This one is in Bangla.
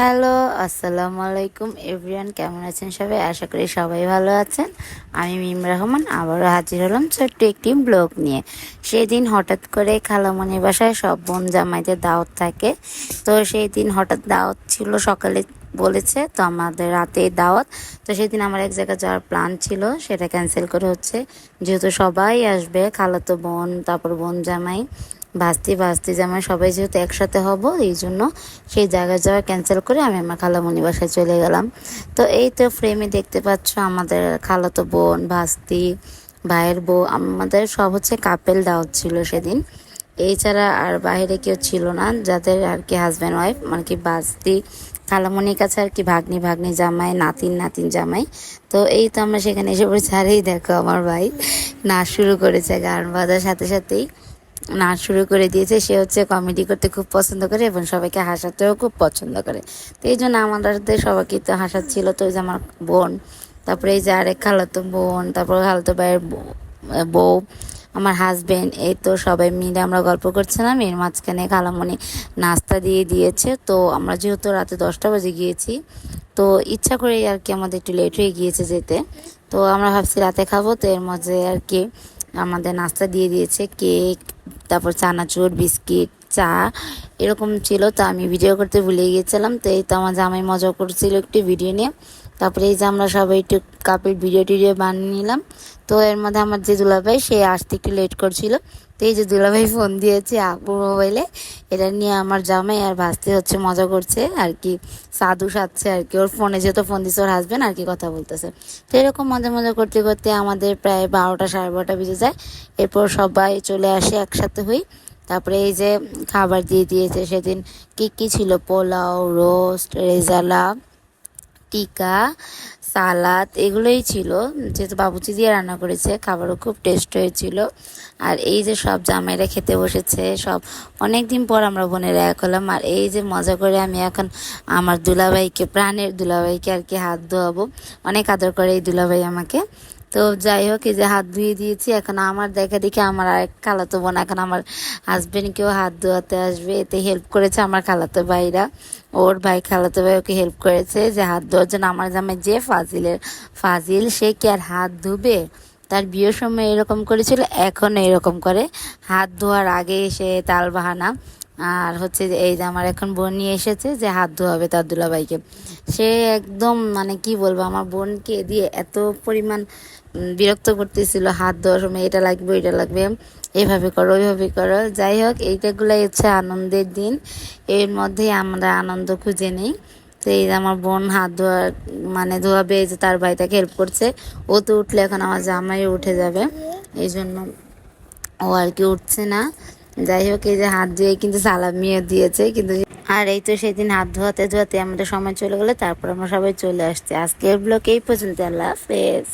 হ্যালো আসসালামু আলাইকুম এভরিওয়ান, কেমন আছেন সবাই? আশা করি সবাই ভালো আছেন। আমি মিম রহমান, আবারও হাজির হলাম ছোট্ট একটি ব্লগ নিয়ে। সেদিন হঠাৎ করে খালামণির বাসায় সব বোন জামাইদের দাওয়াত থাকে। তো সেই দিন হঠাৎ দাওয়াত ছিল, সকালে বলেছে, তো আমাদের রাতে দাওয়াত। তো সেদিন আমার এক জায়গায় যাওয়ার প্ল্যান ছিল, সেটা ক্যান্সেল করে হচ্ছে। যেহেতু সবাই আসবে, খালাতো বোন, তারপর বোন জামাই ভাস্তি ভাস্তি জামাই সবাই যেহেতু একসাথে হব, এই জন্য সেই জায়গায় যাওয়া ক্যান্সেল করে আমি আমার খালামণি বাসায় চলে গেলাম। তো এই তো ফ্রেমে দেখতে পাচ্ছ আমাদের খালাতো বোন, ভাস্তি, ভাইয়ের বউ, আমাদের সব হচ্ছে কাপেল দাওয়াত ছিল সেদিন। এছাড়া আর বাইরে কেউ ছিল না, যাদের আর কি হাজব্যান্ড ওয়াইফ মানে কি বাস্তি খালামণির কাছে আর কি ভাগ্নি ভাগ্নি জামাই, নাতিন নাতিন জামাই। তো এই তো আমরা সেখানে এসে পড়েছি, আর এই দেখো আমার ভাই, নাচ শুরু করেছে গান বাজার সাথে সাথেই। নাচ শুরু করে দিয়েছে। সে হচ্ছে কমেডি করতে খুব পছন্দ করে এবং সবাইকে হাসাতেও খুব পছন্দ করে। তো এই জন্য আমাদের সবাইকে তো হাসাচ্ছিল। তো ওই যে আমার বোন, তারপরে এই যে আরেক খালাতো বোন, তারপর খালাতো ভাইয়ের বউ- আমার হাজবেন্ড এই তো সবাই মিলে আমরা গল্প করছিলাম। এর মাঝখানে খালামণি নাস্তা দিয়ে দিয়েছে। তো আমরা যেহেতু রাতে দশটা বাজে গিয়েছি, তো ইচ্ছা করে আর কি আমাদের একটু লেট হয়ে গিয়েছে যেতে। তো আমরা ভাবছি রাতে খাব। তো এর মধ্যে আর কি আমাদের নাস্তা দিয়ে দিয়েছে। কেক তারপর চানাচুর, বিস্কিট, চা, এরকম ছিল। তো আমি ভিডিও করতে ভুলে গিয়েছিলাম, তো এই তো আমার জামাই মজা করছিল একটি ভিডিও নিয়ে। তারপরে এই যে আমরা সবাই একটু কাপের ভিডিও টিডিও বানিয়ে নিলাম। তো এর মধ্যে আমার যে দুলাভাই, সে আসতে একটু লেট করছিল। তো এই যে দুলাভাই ফোন দিয়েছে আপুর মোবাইলে এটা নিয়ে আমার জামাই আর ভাসতে হচ্ছে মজা করছে, আর কি সাধু সাধছে আর কি। ওর ফোনে যেহেতু ফোন দিচ্ছে ওর হাসবেন্ড আর কি কথা বলতেছে। তো এরকম মজা মজা করতে করতে আমাদের প্রায় বারোটা, সাড়ে বারোটা বেজে যায়। এরপর সবাই চলে আসে একসাথে হই। তারপরে এই যে খাবার দিয়ে দিয়েছে সেদিন কী কী ছিল? পোলাও রোস্ট রেজালা। টিকা সালাদ এগুলোই ছিল। যেহেতু বাবুচি দিয়ে রান্না করেছে, খাবারও খুব টেস্ট হয়েছিল। আর এই যে সব জামাইরা খেতে বসেছে, সব অনেক দিন পর আমরা বোনেরা এক হলাম আর এই যে মজা করে আমি এখন আমার দুলাভাইকে, প্রাণের দুলাভাইকে আর কি হাত ধোয়াবো। অনেক আদর করে এই দুলাভাই আমাকে। তো যাই হোক, এই যে হাত ধুয়ে দিয়েছি, এখন আমার দেখা দেখি আমার আরেক খালাতো বোন, এখন আমার হাজবেন্ডকেও হাত ধোয়াতে আসবে, এতে হেল্প করেছে আমার খালাতো ভাইরা। ওর ভাই খালাতো ভাই ওকে হেল্প করেছে যে হাত ধোয়ার জন্য। আমার জামাই যে ফাজিলের, ফাজিল, সে কি আর হাত ধুবে? তার বিয়ের সময় এরকম করেছিল, এখন এরকম করে। হাত ধোয়ার আগে সে তাল বাহানা আর হচ্ছে এই যে আমার এখন বোন নিয়ে এসেছে যে হাত ধোয়াবে তার দুলাভাইকে। সে একদম মানে কি বলব, আমার বোনকে দিয়ে এত পরিমাণ বিরক্ত করতেছিল, হাত ধোয়ার সময় এটা লাগবে এটা লাগবে, এভাবে করো, ওইভাবে করো। যাই হোক, এইটাগুলাই হচ্ছে আনন্দের দিন। এর মধ্যেই আমরা আনন্দ খুঁজে নিই। তো এই যে আমার বোন হাত ধোয়ার মানে ধোয়াবে, এই যে তার ভাই তাকে হেল্প করছে। ও তো উঠলে এখন আমার জামাই উঠে যাবে। এই জন্য ও আর কি উঠছে না। যাই হোক, এই যে হাত ধুয়ে কিন্তু সালামিও দিয়েছে, কিন্তু আর এই তো সেদিন হাত ধোয়াতে ধোয়াতে আমাদের সময় চলে গেলে, তারপর আমরা সবাই চলে আসছি। আজকের ব্লগ এই পর্যন্ত আল্লাহ হাফেজ।